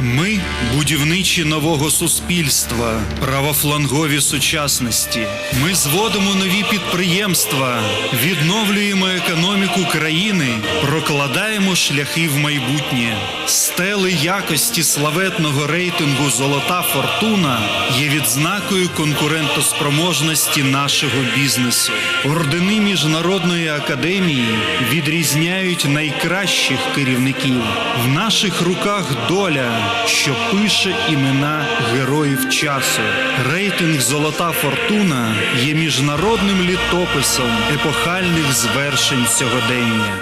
Ми будівничі нового суспільства, правофлангові сучасності. Ми зводимо нові підприємства, відновлюємо економіку країни, прокладаємо шляхи в майбутнє. Стели якості славетного рейтингу Золота фортуна є відзнакою конкурентоспроможності нашого бізнесу. Ордени міжнародної академії відрізняють найкращих керівників. В наших руках доля, що пише імена героїв часу. Рейтинг Золота фортуна є міжнародним літописом епохальних звершень сьогодення.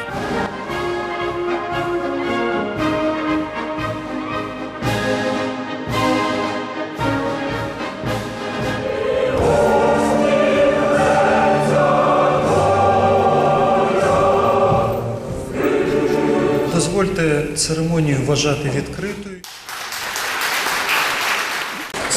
Дозвольте церемонію вважати відкритою.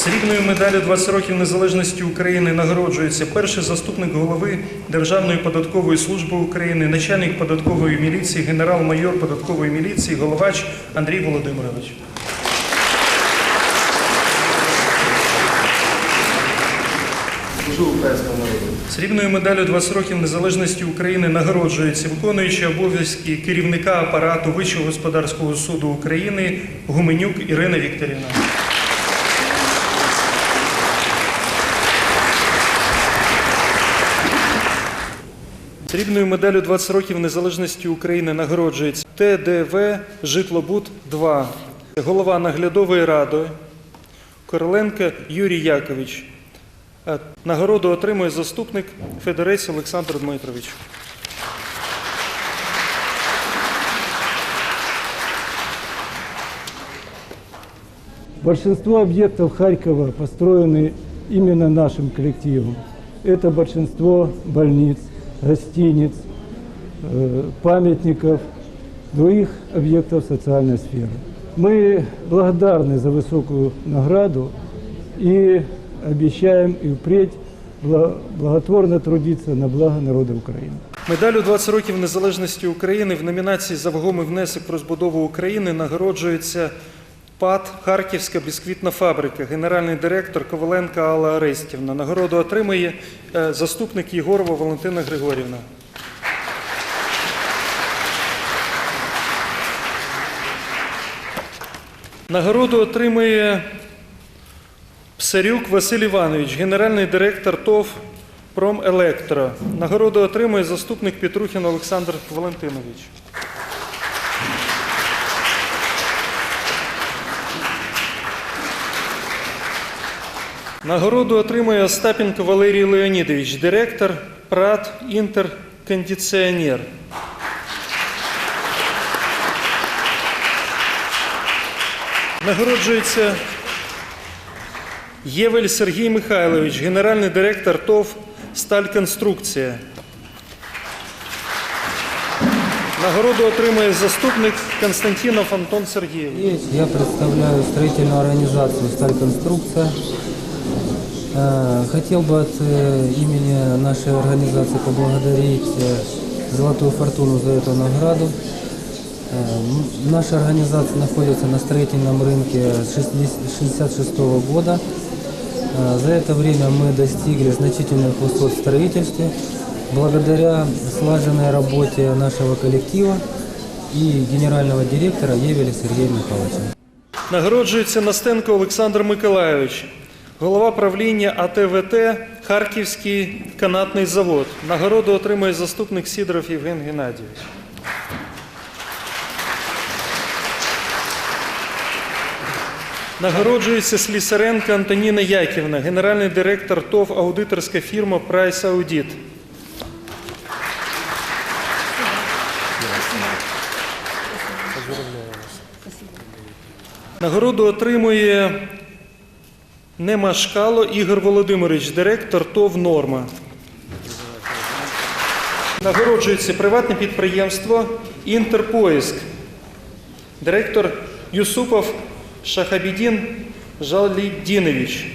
Срібною медаллю 20 років незалежності України нагороджується перший заступник голови Державної податкової служби України, начальник податкової міліції, генерал-майор податкової міліції, головач Андрій Володимирович. Срібною медаллю 20 років незалежності України нагороджується виконуючий обов'язки керівника апарату Вищого господарського суду України Гуменюк Ірина Вікторівна. Срібною медаллю 20 років незалежності України нагороджується ТДВ Житлобуд 2 голова наглядової ради Короленко Юрій Якович. А Нагороду отримує заступник Федорець Олександр Дмитрович. Большинство объектов Харькова построены именно нашим коллективом. Это большинство больниц, гостиниц, э, памятников, других объектов социальной сферы. Мы благодарны за высокую награду и обещаем и впредь бла- благотворно трудиться на благо народа Украины. Медалю 20 років незалежності України в номінації за вагомий внесок про збудову України нагороджується ПАТ Харківська бісквітна фабрика, генеральний директор Коваленка Алла Арестівна. Нагороду отримує е, заступник Єгорова Валентина Григорівна. Нагороду отримує Псарюк Василь Іванович, генеральний директор ТОВ Промелектро. Нагороду отримує заступник Петрухін Олександр Валентинович. Нагороду отримує Остапенко Валерій Леонідович, директор ПРАТ Інтеркондиціонер. Нагороджується Євель Сергій Михайлович, генеральний директор ТОВ Стальконструкція. Нагороду отримує заступник Константинов Антон Сергійович. Я представляю строительную организацию «Стальконструкция». Э, Хотел бы от э, имени нашей организации поблагодарить э, «Золотую фортуну» за эту награду. Э, м- Наша организация находится на строительном рынке с 1966 года. Э, За это время мы достигли значительных высот в строительстве благодаря слаженной работе нашего коллектива и генерального директора Евеля Сергея Михайловича. Нагороджується Настенко Олександр Миколайович, голова правління АТВТ Харківський канатний завод. Нагороду отримує заступник Сідоров Євген Геннадійович. Нагороджується Слісаренко Антоніна Яківна, генеральний директор ТОВ аудиторська фірма Прайс Аудіт. Нагороду отримує Немашкало Ігор Володимирович, директор ТОВ Норма. Нагороджується приватне підприємство Інтерпоїзк. Директор Юсупов Шахабідін Жалідінович.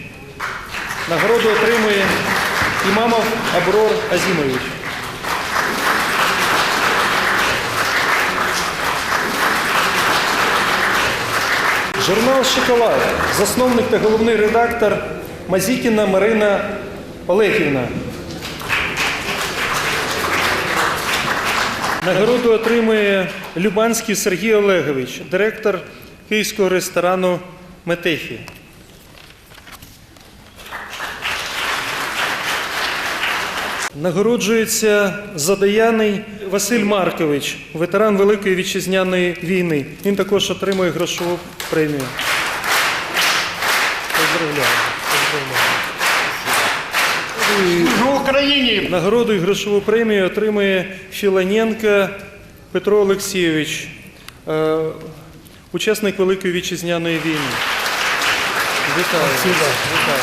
Нагороду отримує Імамов Аброр Азімович. Журнал Шоколад. Засновник та головний редактор Мазікіна Марина Олегівна. Нагороду отримує Любанський Сергій Олегович, директор київського ресторану Метехі. Нагороджується Задаяний Василь Маркович, ветеран Великої вітчизняної війни. Він також отримує грошову премію. Поздравляю. В Україні Нагороду і грошову премію отримує Філоненко Петро Олексійович, е, учасник Великої вітчизняної війни. Вітаю. Вітаю.